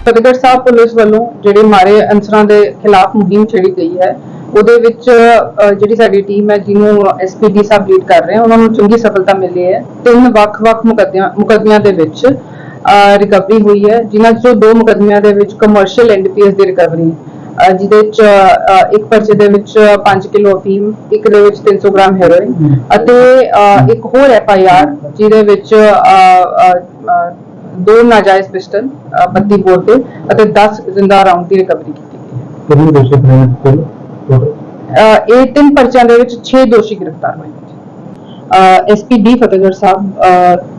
Fatehgarh Sahib police ਵੱਲੋਂ ਜਿਹੜੇ ਮਾਰੇ ਅਨਸਰਾਂ ਦੇ ਖਿਲਾਫ ਮੁਹਿੰਮ ਛੇੜੀ ਗਈ ਹੈ ਉਹਦੇ ਵਿੱਚ ਜਿਹੜੀ ਸਾਡੀ ਟੀਮ ਹੈ ਜਿਹਨੂੰ ਐਸਪੀਡੀ ਸਾਹਿਬ ਲੀਡ ਕਰ ਰਹੇ ਹਨ ਉਹਨਾਂ ਨੂੰ ਚੰਗੀ ਸਫਲਤਾ ਮਿਲੀ ਹੈ। ਤਿੰਨ ਵੱਖ-ਵੱਖ ਮੁਕੱਦਮਿਆਂ ਦੇ ਵਿੱਚ ਰਿਕਵਰੀ ਹੋਈ ਹੈ ਜਿਨ੍ਹਾਂ ਚੋਂ ਦੋ ਮੁਕੱਦਮਿਆਂ ਦੇ ਵਿੱਚ ਕਮਰਸ਼ੀਅਲ ਐਨਡੀਪੀਐਸ ਦੀ ਰਿਕਵਰੀ ਜਿਹਦੇ ਚ ਇੱਕ ਪਰਚੇ ਦੇ ਵਿੱਚ 5 ਕਿਲੋ ਅਫੀਮ ਇੱਕ ਦੇ ਵਿੱਚ 300 ਗ੍ਰਾਮ ਹੈਰੋਇਨ ਅਤੇ ਇੱਕ ਹੋਰ ਐਫਆਈਆਰ ਜਿਹਦੇ ਵਿੱਚ ਦੋ ਨਾਜਾਇਜ਼ ਪਿਸਟਲ 32 ਬੋਰ ਦੇ ਅਤੇ 10 ਜ਼ਿੰਦਾ ਰਾਉਂਡ ਦੀ ਰਿਕਵਰੀ ਕੀਤੀ ਗਈ ਕਿੰਨੇ ਦੋਸ਼ੀ ਫੜੇ ਕੁੱਲ ਇਹ ਤਿੰਨ ਪਰਚਿਆਂ ਦੇ ਵਿੱਚ 6 ਦੋਸ਼ੀ ਗ੍ਰਿਫਤਾਰ ਹੋਏ ਨੇ ਐਸਪੀਡੀ ਫਤਿਹਗੜ੍ਹ ਸਾਹਿਬ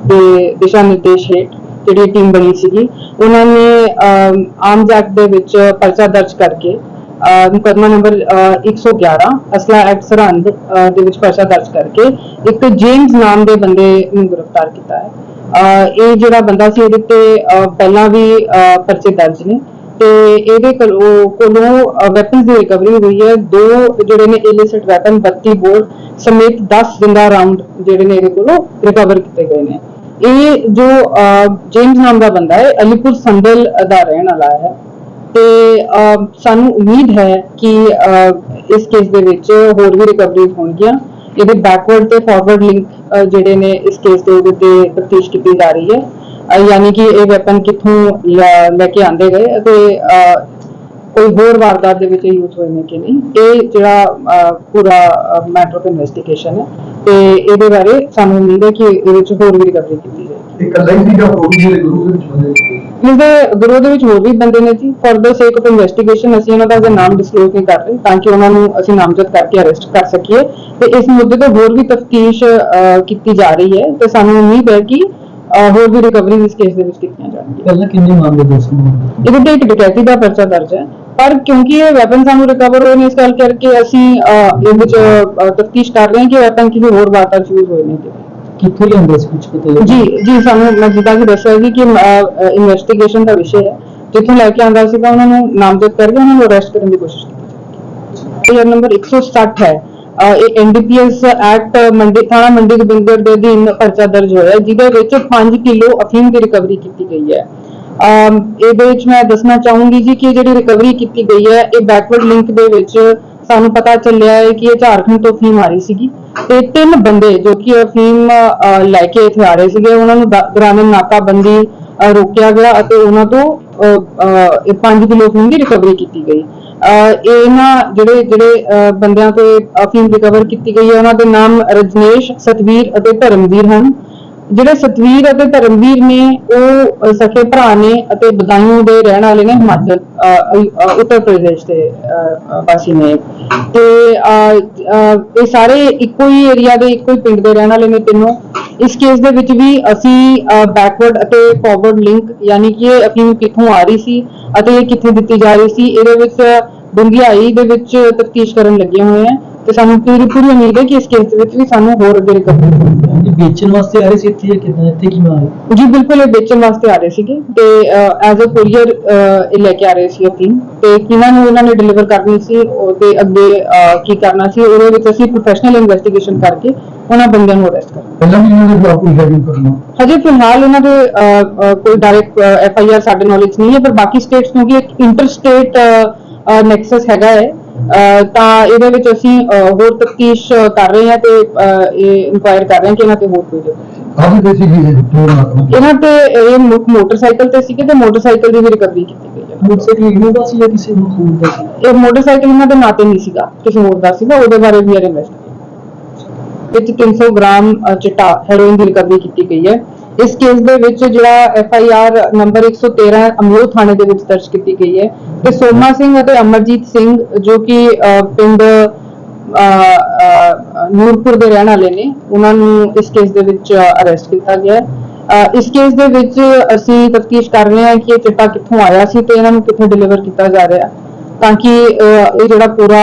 ਦੇ ਦਿਸ਼ਾ ਨਿਰਦੇਸ਼ ਹੇਠ ਜਿਹੜੀ ਟੀਮ ਬਣੀ ਸੀਗੀ ਉਹਨਾਂ ਨੇ ਆਰਮਜ਼ ਐਕਟ ਦੇ ਵਿੱਚ ਪਰਚਾ ਦਰਜ ਕਰਕੇ ਮੁਕੱਦਮਾ ਨੰਬਰ ਅਹ, 111 ਅਸਲਾ ਐਕਟ ਸਰਹੰਦ ਦੇ ਵਿੱਚ ਪਰਚਾ ਦਰਜ ਕਰਕੇ ਇੱਕ ਜੇਮਸ ਨਾਮ ਦੇ ਬੰਦੇ ਨੂੰ ਗ੍ਰਿਫਤਾਰ ਕੀਤਾ ਹੈ। ਇਹ ਜਿਹੜਾ ਬੰਦਾ ਸੀ ਇਹਦੇ ਤੇ ਪਹਿਲਾਂ ਵੀ ਪਰਚੇ ਦਰਜ ਨੇ ਤੇ ਇਹਦੇ ਕੋਲੋਂ ਕੋਲੋਂ ਵੈਪਨਸ ਦੀ ਰਿਕਵਰੀ ਹੋਈ ਹੈ। ਦੋ ਜਿਹੜੇ ਨੇ ਇਲਿਸਿਟ ਵੈਪਨ 32 ਬੋਰ ਸਮੇਤ 10 ਜ਼ਿੰਦਾ ਰਾਉਂਡ ਜਿਹੜੇ ਨੇ ਇਹਦੇ ਕੋਲੋਂ ਰਿਕਵਰ ਕੀਤੇ ਗਏ ਨੇ। ਇਹ ਜੋ ਅਹ, ਜੇਮਸ ਨਾਮ ਦਾ ਬੰਦਾ ਹੈ ਅਲੀਪੁਰ ਸੰਦਲ ਦਾ ਰਹਿਣ ਵਾਲਾ ਹੈ। ਤੇ ਸਾਨੂੰ ਉਮੀਦ ਹੈ ਕਿ ਇਸ ਕੇਸ ਦੇ ਵਿੱਚ ਹੋਰ ਵੀ ਰਿਕਵਰੀਜ਼ ਹੋਣਗੀਆਂ। ਇਹਦੇ ਬੈਕਵਰਡ ਤੇ ਫਾਰਵਰਡ ਲਿੰਕ ਜਿਹੜੇ ਨੇ ਇਸ ਕੇਸ ਦੇ ਉਹਦੇ ਤਫਤੀਸ਼ ਕੀਤੀ ਜਾ ਰਹੀ ਹੈ। ਯਾਨੀ ਕਿ ਇਹ ਵੈਪਨ ਕਿੱਥੋਂ ਲੈ ਕੇ ਆਂਦੇ ਗਏ ਅਤੇ ਕੋਈ ਹੋਰ ਵਾਰਦਾਤ ਦੇ ਵਿੱਚ ਯੂਜ਼ ਹੋਏ ਨੇ ਕਿ ਨਹੀਂ, ਇਹ ਜਿਹੜਾ ਪੂਰਾ ਮੈਟਰ ਆਫ ਇਨਵੈਸਟੀਗੇਸ਼ਨ ਹੈ ਤੇ ਇਹਦੇ ਬਾਰੇ ਸਾਨੂੰ ਉਮੀਦ ਹੈ ਕਿ ਇਹਦੇ ਵਿੱਚ ਹੋਰ ਵੀ ਰਿਕਵਰੀ ਕੀਤੀ ਜਾਏਗੀ। ਇੱਕ ਹੀ ਸੀਗਾ ਉਹ ਜਿਹੜੇ ਗੁਰੂ ਦੇ ਵਿੱਚ ਬੰਦੇ ਸੀ ਇਹਦੇ ਗਰੋਹ ਦੇ ਵਿੱਚ ਹੋਰ ਵੀ ਬੰਦੇ ਨੇ ਜੀ for the sake of investigation ਅਸੀਂ ਉਹਨਾਂ ਦਾ ਨਾਮ ਡਿਸਕਲੋਜ਼ ਨਹੀਂ ਕਰ ਰਹੇ ਤਾਂ ਕਿ ਉਹਨਾਂ ਨੂੰ ਅਸੀਂ ਨਾਮਜ਼ਦ ਕਰਕੇ ਅਰੈਸਟ ਕਰ ਸਕੀਏ। ਤੇ ਇਸ ਮੁੱਦੇ ਤੇ ਹੋਰ ਵੀ ਤਫਤੀਸ਼ ਕੀਤੀ ਜਾ ਰਹੀ ਹੈ। ਤੇ ਸਾਨੂੰ ਉਮੀਦ ਹੈ ਕਿ ਹੋਰ ਵੀ ਰਿਕਵਰੀ ਇਸ ਕੇਸ ਦੇ ਵਿੱਚ ਕੀਤੀਆਂ ਜਾਣਗੀਆਂ। ਪਹਿਲਾਂ ਕਿੰਨੇ ਮਾਮਲੇ ਦੋਸ਼ੀ ਨੇ ਇਹਦੇ ਤੇ ਇੱਕ ਡਕੈਤੀ ਦਾ ਪਰਚਾ ਦਰਜ ਹੈ। ਪਰ ਕਿਉਂਕਿ ਇਹ ਵੈਪਨ ਸਾਨੂੰ ਰਿਕਵਰ ਹੋਏ ਨੇ ਇਸ ਗੱਲ ਕਰਕੇ ਅਸੀਂ ਇਹਦੇ ਵਿੱਚ ਤਫਤੀਸ਼ ਕਰ ਰਹੇ ਹਾਂ ਕਿ ਵੈਪਨ ਕਿਸੇ ਹੋਰ ਵਾਰਦਾਤ 'ਚ ਯੂਜ਼ ਹੋਏ ਨੇ। ਕਿੱਥੋਂ ਲਿਆਂਦੇ ਸੀ ਕੁਝ ਪਤਾ ਲੱਗਾ ਜੀ ਜੀ, ਸਾਨੂੰ ਮੈਂ ਜਿੱਦਾਂ ਕਿ ਦੱਸਿਆ ਸੀ ਕਿ ਇਨਵੈਸਟੀਗੇਸ਼ਨ ਦਾ ਵਿਸ਼ੇ ਹੈ। ਜਿੱਥੋਂ ਲੈ ਕੇ ਆਂਦਾ ਸੀਗਾ ਉਹਨਾਂ ਨੂੰ ਨਾਮਜ਼ਦ ਕਰਕੇ ਉਹਨਾਂ ਨੂੰ ਅਰੈਸਟ ਕਰਨ ਦੀ ਕੋਸ਼ਿਸ਼ ਕੀਤੀ। ਇਹ ਨੰਬਰ 160 ਹੈ। ਇਹ ਐਨਡੀਪੀਐਸ ਐਕਟ ਮੰਡੀ, ਥਾਣਾ ਮੰਡੀ ਗੋਬਿੰਦਗੜ੍ਹ ਦੇ ਅਧੀਨ ਪਰਚਾ ਦਰਜ ਹੋਇਆ ਜਿਹਦੇ ਵਿੱਚ 5 ਕਿਲੋ ਅਫੀਮ ਦੀ ਰਿਕਵਰੀ ਕੀਤੀ ਗਈ ਹੈ। ਇਹਦੇ ਵਿੱਚ ਮੈਂ ਦੱਸਣਾ ਚਾਹੂੰਗੀ ਜੀ ਕਿ ਇਹ ਜਿਹੜੀ ਰਿਕਵਰੀ ਕੀਤੀ ਗਈ ਹੈ, ਇਹ ਬੈਕਵਰਡ ਲਿੰਕ ਦੇ ਵਿੱਚ ਸਾਨੂੰ ਪਤਾ ਚੱਲਿਆ ਹੈ ਕਿ ਇਹ ਝਾਰਖੰਡ ਤੋਂ ਅਫੀਮ ਆ ਰਹੀ ਸੀਗੀ ਤੇ ਤਿੰਨ ਬੰਦੇ ਜੋ ਕਿ ਅਫੀਮ ਅਹ, ਲੈ ਕੇ ਇੱਥੇ ਆ ਰਹੇ ਸੀਗੇ ਉਹਨਾਂ ਨੂੰ ਦ- ਦੌਰਾਨ ਨਾਕਾਬੰਦੀ ਰੋਕਿਆ ਗਿਆ ਅਤੇ ਉਹਨਾਂ ਤੋਂ ਅਹ, ਅਹ, ਇਹ 5 ਕਿਲੋ ਅਫੀਮ ਦੀ ਰਿਕਵਰੀ ਕੀਤੀ ਗਈ। ਅਹ, ਇਹਨਾਂ ਜਿਹੜੇ ਜਿਹੜੇ ਅਹ, ਬੰਦਿਆਂ ਤੋਂ ਇਹ ਅਫੀਮ ਰਿਕਵਰ ਕੀਤੀ ਗਈ ਹੈ ਉਹਨਾਂ ਦੇ ਨਾਮ ਰਜਨੇਸ਼ ਸਤਵੀਰ ਅਤੇ ਧਰਮਵੀਰ ਹਨ। ਜਿਹੜੇ ਸਤਵੀਰ ਅਤੇ ਧਰਮਵੀਰ ਨੇ ਉਹ ਅਹ, ਸਕੇ ਭਰਾ ਨੇ ਅਤੇ ਬਦਾਯੂ ਦੇ ਰਹਿਣ ਵਾਲੇ ਨੇ ਹਿਮਾਚਲ ਉੱਤਰ ਪ੍ਰਦੇਸ਼ ਦੇ ਵਾਸੀ ਨੇ। ਤੇ ਇਹ ਸਾਰੇ ਇੱਕੋ ਹੀ ਏਰੀਆ ਦੇ ਇੱਕੋ ਹੀ ਪਿੰਡ ਦੇ ਰਹਿਣ ਵਾਲੇ ਨੇ ਤਿੰਨੋਂ। ਇਸ ਕੇਸ ਦੇ ਵਿੱਚ ਵੀ ਅਸੀਂ ਬੈਕਵਰਡ ਅਤੇ ਫਾਰਵਰਡ ਲਿੰਕ ਯਾਨੀ ਕਿ ਇਹ ਅਫੀਮ ਕਿੱਥੋਂ ਆ ਰਹੀ ਸੀ ਅਤੇ ਇਹ ਕਿੱਥੇ ਦਿੱਤੀ ਜਾ ਰਹੀ ਸੀ ਇਹਦੇ ਵਿੱਚ ਡੂੰਘਾਈ ਦੇ ਵਿੱਚ ਤਫਤੀਸ਼ ਕਰਨ ਲੱਗੇ ਹੋਏ ਆ। ਤੇ ਸਾਨੂੰ ਪੂਰੀ ਪੂਰੀ ਉਮੀਦ ਹੈ ਕਿ ਇਸ ਕੇਸ ਦੇ ਵਿੱਚ ਵੀ ਸਾਨੂੰ ਹੋਰ ਅੱਗੇ ਰਿਕਵਰੀ ਵੇਚਣ ਵਾਸਤੇ ਆ ਰਹੇ ਸੀ ਇੱਥੇ ਜਾਂ ਕਿੱਦਾਂ? ਇੱਥੇ ਕੀ ਮਾਲ ਜੀ ਬਿਲਕੁਲ ਇਹ ਵੇਚਣ ਵਾਸਤੇ ਆ ਰਹੇ ਸੀਗੇ ਤੇ ਐਜ਼ ਅ ਕੁਰੀਅਰ ਇਹ ਲੈ ਕੇ ਆ ਰਹੇ ਸੀ ਅਫੀਮ ਤੇ ਕਿਹਨਾਂ ਨੂੰ ਇਹਨਾਂ ਨੇ ਡਿਲੀਵਰ ਕਰਨੀ ਸੀ ਉਹ ਤੇ ਅੱਗੇ ਅਹ, ਕੀ ਕਰਨਾ ਸੀ ਉਹਦੇ ਵਿੱਚ ਅਸੀਂ ਪ੍ਰੋਫੈਸ਼ਨਲ ਇਨਵੈਸਟੀਗੇਸ਼ਨ ਕਰਕੇ ਉਹਨਾਂ ਬੰਦਿਆਂ ਨੂੰ ਅਰੈਸਟ ਕਰਾਂਗੇ ਪਹਿਲਾਂ ਵੀ ਇਹਨਾਂ ਦੇ ਖਿਲਾਫ ਕੋਈ ਹੈਡਿੰਗ ਕਰਨਾ ਹਜੇ ਫਿਲਹਾਲ ਉਹਨਾਂ ਦੇ ਅਹ, ਅਹ, ਕੋਈ ਡਾਇਰੈਕਟ ਐਫ ਆਈ ਆਰ ਸਾਡੇ ਨੌਲੇਜ ਨਹੀਂ ਹੈ ਪਰ ਬਾਕੀ ਸਟੇਟਸ ਕਿਉਂਕਿ ਇੱਕ ਇੰਟਰ ਸਟੇਟ ਨੈਕਸਸ ਹੈਗਾ ਹੈ। ਤਾਂ ਇਹਦੇ ਵਿੱਚ ਅਸੀਂ ਹੋਰ ਤਫਤੀਸ਼ ਕਰ ਰਹੇ ਹਾਂ ਤੇ ਇਹ ਇਨਕੁਆਇਰ ਕਰ ਰਹੇ ਹਾਂ ਕਿ ਇਹਨਾਂ ਤੇ ਹੋਰ ਕੋਈ ਜਗ੍ਹਾ ਕਾਫੀ ਦੇਸੀ ਵੀ ਹੈ ਦੋ ਨਾਲ ਇਹਨਾਂ ਤੇ ਇਹ ਮੋ- ਮੋਟਰਸਾਈਕਲ ਤੇ ਸੀਗੇ ਤੇ ਮੋਟਰਸਾਈਕਲ ਦੀ ਵੀ ਰਿਕਵਰੀ ਕੀਤੀ ਗਈ ਹੈ। ਮੋਟਰਸਾਈਕਲ ਇਹਨਾਂ ਦਾ ਸੀ ਜਾਂ ਕਿਸੇ ਨੂੰ ਖੂਨ ਦਾ ਸੀ ਇਹ ਮੋਟਰਸਾਈਕਲ ਇਹਨਾਂ ਦੇ ਨਾਂ ਤੇ ਨਹੀਂ ਸੀਗਾ ਕਿਸੇ ਹੋਰ ਦਾ ਸੀਗਾ ਉਹਦੇ ਬਾਰੇ ਵੀ ਆਰ ਇਨਵੈਸਟੀਗੇਟ ਵਿੱਚ 300 ਗ੍ਰਾਮ ਅ, ਚਿੱਟਾ ਹੈਰੋਇਨ ਦੀ ਰਿਕਵਰੀ ਕੀਤੀ ਗਈ ਹੈ। ਇਸ ਕੇਸ ਦੇ ਵਿੱਚ ਜਿਹੜਾ F I R number 113 Amloh ਥਾਣੇ ਦੇ ਵਿੱਚ ਦਰਜ ਕੀਤੀ ਗਈ ਹੈ ਤੇ ਸੋਮਾ ਸਿੰਘ ਅਤੇ ਅਮਰਜੀਤ ਸਿੰਘ, ਜੋ ਕਿ ਪਿੰਡ ਨੂਰਪੁਰ ਦੇ ਰਹਿਣ ਵਾਲੇ ਨੇ, ਉਹਨਾਂ ਨੂੰ ਇਸ ਕੇਸ ਦੇ ਵਿੱਚ ਅਰੈਸਟ ਕੀਤਾ ਗਿਆ ਇਸ ਕੇਸ ਦੇ ਵਿੱਚ ਅਸੀਂ ਤਫਤੀਸ਼ ਕਰ ਰਹੇ ਹਾਂ ਕਿ ਇਹ ਚਿੱਟਾ ਕਿੱਥੋਂ ਆਇਆ ਸੀ ਤੇ ਇਹਨਾਂ ਨੂੰ ਕਿੱਥੇ ਡਿਲੀਵਰ ਕੀਤਾ ਜਾ ਰਿਹਾ ਤਾਂ ਕਿ ਇਹ ਜਿਹੜਾ ਪੂਰਾ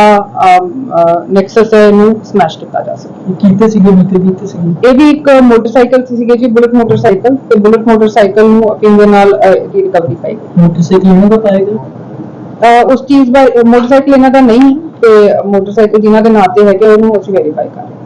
ਨੈਕਸਸ ਹੈ ਇਹਨੂੰ ਸਮੈਸ਼ ਕੀਤਾ ਜਾ ਸਕੇ। ਇਹ ਕੀਤੇ ਸੀਗੇ ਮਿੱਤੇ ਕੀਤੇ ਸੀਗੇ? ਇਹ ਵੀ ਇੱਕ ਮੋਟਰਸਾਈਕਲ ਸੀ ਸੀਗੇ ਜੀ ਬੁਲਟ ਮੋਟਰਸਾਈਕਲ ਤੇ ਬੁਲਟ ਮੋਟਰਸਾਈਕਲ ਨੂੰ ਅਪੀਲ ਦੇ ਨਾਲ ਇਹਦੀ ਰਿਕਵਰੀ ਪਾਈ ਮੋਟਰਸਾਈਕਲ ਇਹਨਾਂ ਦਾ ਪਾਏਗਾ ਉਸ ਚੀਜ਼ ਦਾ ਮੋਟਰਸਾਈਕਲ ਇਹਨਾਂ ਦਾ ਨਹੀਂ ਤੇ ਮੋਟਰਸਾਈਕਲ ਜਿਨ੍ਹਾਂ ਦੇ ਨਾਂ ਤੇ ਹੈਗੇ ਉਹਨੂੰ ਅਸੀਂ ਵੈਰੀਫਾਈ ਕਰ ਰਹੇ ਹਾਂ।